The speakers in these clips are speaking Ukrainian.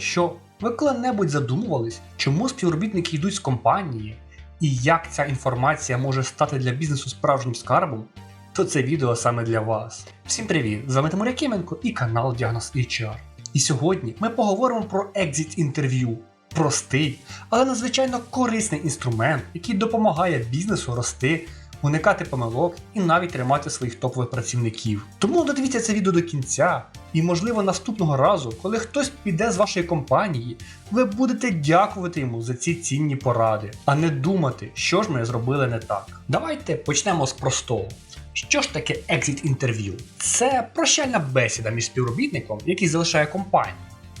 Якщо ви коли-небудь задумувались, чому співробітники йдуть з компанії і як ця інформація може стати для бізнесу справжнім скарбом, то це відео саме для вас. Всім привіт! З вами Тимур Якименко і канал Діагноз HR. І сьогодні ми поговоримо про екзит інтерв'ю. Простий, але надзвичайно корисний інструмент, який допомагає бізнесу рости, уникати помилок і навіть тримати своїх топових працівників. Тому додивіться це відео до кінця, і можливо наступного разу, коли хтось піде з вашої компанії, ви будете дякувати йому за ці цінні поради, а не думати, що ж ми зробили не так. Давайте почнемо з простого. Що ж таке екзит інтерв'ю? Це прощальна бесіда між співробітником, який залишає компанію,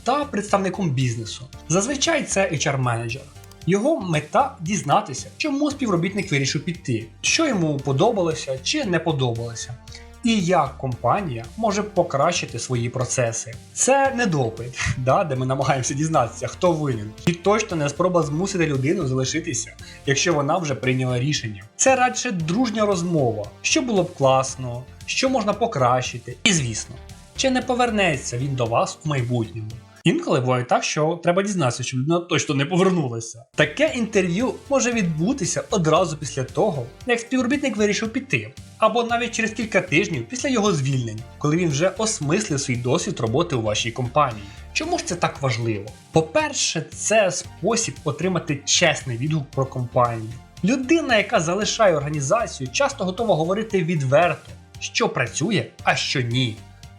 та представником бізнесу. Зазвичай це HR-менеджер. Його мета дізнатися, чому співробітник вирішив піти, що йому подобалося чи не подобалося, і як компанія може покращити свої процеси. Це не допит, да, де ми намагаємося дізнатися, хто винен, і точно не спроба змусити людину залишитися, якщо вона вже прийняла рішення. Це радше дружня розмова, що було б класно, що можна покращити, і звісно, чи не повернеться він до вас у майбутньому. Інколи буває так, що треба дізнатися, що людина точно не повернулася. Таке інтерв'ю може відбутися одразу після того, як співробітник вирішив піти, або навіть через кілька тижнів після його звільнення, коли він вже осмислив свій досвід роботи у вашій компанії. Чому ж це так важливо? По-перше, це спосіб отримати чесний відгук про компанію. Людина, яка залишає організацію, часто готова говорити відверто, що працює, а що ні.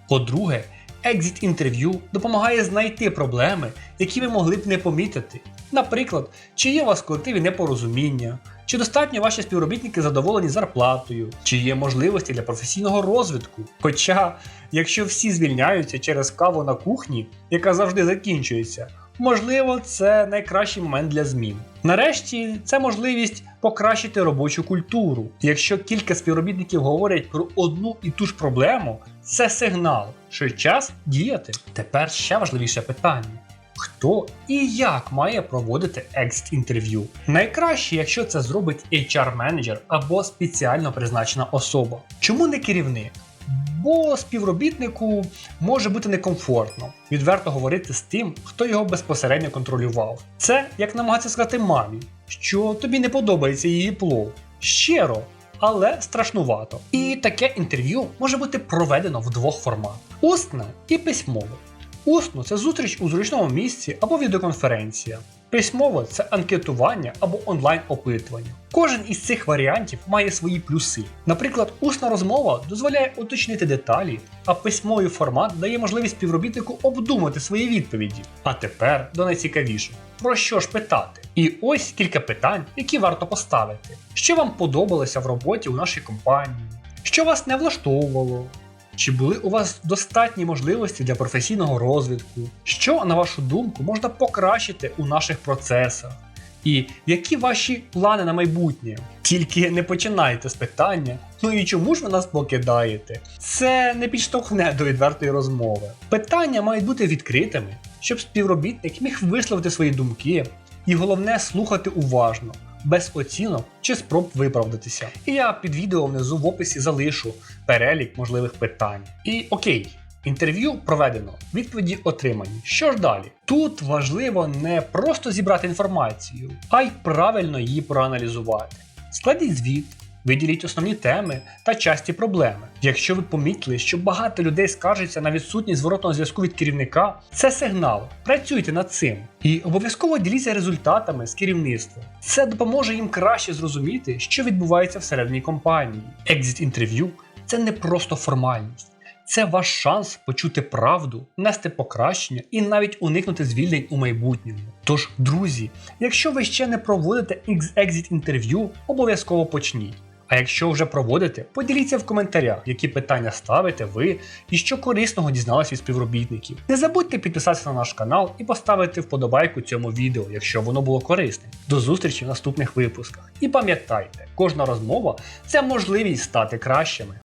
По-друге, екзит інтерв'ю допомагає знайти проблеми, які ви могли б не помітити. Наприклад, чи є у вас в колективі непорозуміння, чи достатньо ваші співробітники задоволені зарплатою, чи є можливості для професійного розвитку. Хоча, якщо всі звільняються через каву на кухні, яка завжди закінчується, можливо, це найкращий момент для змін. Нарешті, це можливість покращити робочу культуру. Якщо кілька співробітників говорять про одну і ту ж проблему, це сигнал, що час діяти. Тепер ще важливіше питання. Хто і як має проводити екзит інтерв'ю? Найкраще, якщо це зробить HR-менеджер або спеціально призначена особа. Чому не керівник? Бо співробітнику може бути некомфортно відверто говорити з тим, хто його безпосередньо контролював. Це як намагатися сказати мамі, що тобі не подобається її плов. Щиро, але страшнувато. І таке інтерв'ю може бути проведено в двох форматах: усне і письмове. Усно це зустріч у зручному місці або відеоконференція. Письмово це анкетування або онлайн-опитування. Кожен із цих варіантів має свої плюси. Наприклад, усна розмова дозволяє уточнити деталі, а письмовий формат дає можливість співробітнику обдумати свої відповіді. А тепер до найцікавішого. Про що ж питати? І ось кілька питань, які варто поставити. Що вам подобалося в роботі у нашій компанії? Що вас не влаштовувало? Чи були у вас достатні можливості для професійного розвитку? Що, на вашу думку, можна покращити у наших процесах? І які ваші плани на майбутнє? Тільки не починайте з питання, ну і чому ж ви нас покидаєте? Це не підштовхне до відвертої розмови. Питання мають бути відкритими, щоб співробітник міг висловити свої думки, і головне слухати уважно без оцінок чи спроб виправдатися. І я під відео внизу в описі залишу перелік можливих питань. І окей. Інтерв'ю проведено, відповіді отримані. Що ж далі? Тут важливо не просто зібрати інформацію, а й правильно її проаналізувати. Складіть звіт, виділіть основні теми та часті проблеми. Якщо ви помітили, що багато людей скаржаться на відсутність зворотного зв'язку від керівника, це сигнал. Працюйте над цим. І обов'язково діліться результатами з керівництвом. Це допоможе їм краще зрозуміти, що відбувається всередині компанії. Екзит інтерв'ю це не просто формальність. Це ваш шанс почути правду, нести покращення і навіть уникнути звільнень у майбутньому. Тож, друзі, якщо ви ще не проводите екзит інтерв'ю, обов'язково почніть. А якщо вже проводите, поділіться в коментарях, які питання ставите ви і що корисного дізналися від співробітників. Не забудьте підписатися на наш канал і поставити вподобайку цьому відео, якщо воно було корисним. До зустрічі в наступних випусках. І пам'ятайте, кожна розмова це можливість стати кращими.